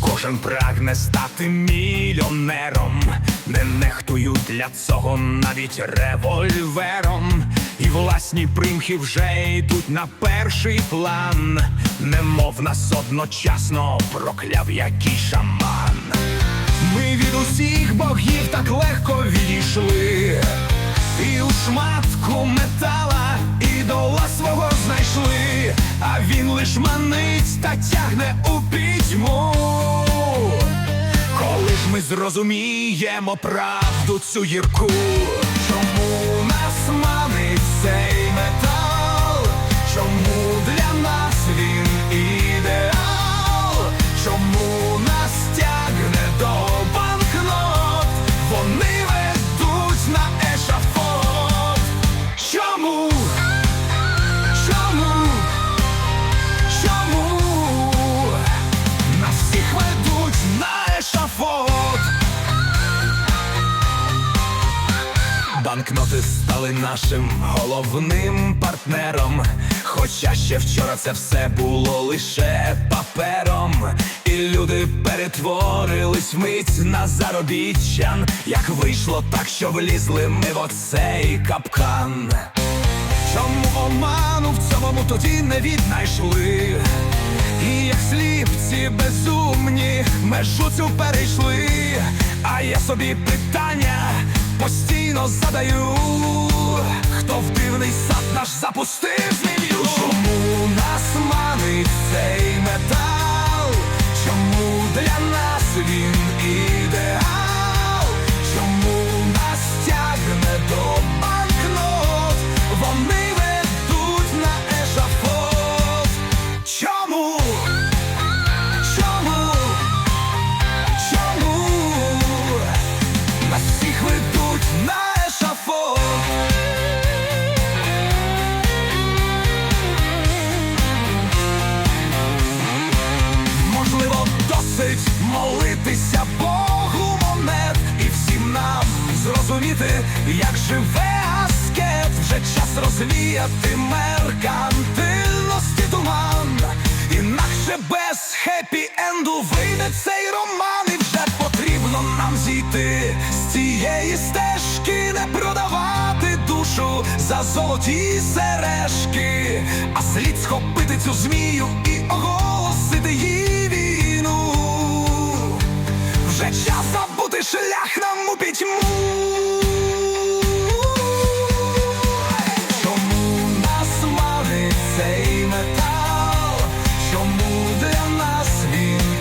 Кожен прагне стати мільйонером, не нехтують для цього навіть револьвером. І власні примхи вже йдуть на перший план, немов нас одночасно прокляв який шаман. Ми від усіх богів так легко відійшли, і у шматку метала лиш манить та тягне у пітьму. Коли ж ми зрозуміємо правду цю гірку, чому нас манить Банкноти стали нашим головним партнером. Хоча ще вчора це все було лише папером, і люди перетворились вмить на заробітчан. Як вийшло так, що влізли ми в оцей капкан. Чому оману в цьому тоді не віднайшли? І як сліпці безумні межу цю перейшли, а я собі питання постійно задаю, хто в дивний сад наш запустив змію? Чому нас манить цей метал? Чому для нас він ідеал? Чому молитися Богу монет і всім нам зрозуміти, як живе аскет, вже час розвіяти меркантильності туман. Інакше без хеппі-енду вийде цей роман, і вже потрібно нам зійти з цієї стежки, не продавати душу за золоті сережки, а слід схопити цю змію Цей метал, чому для нас він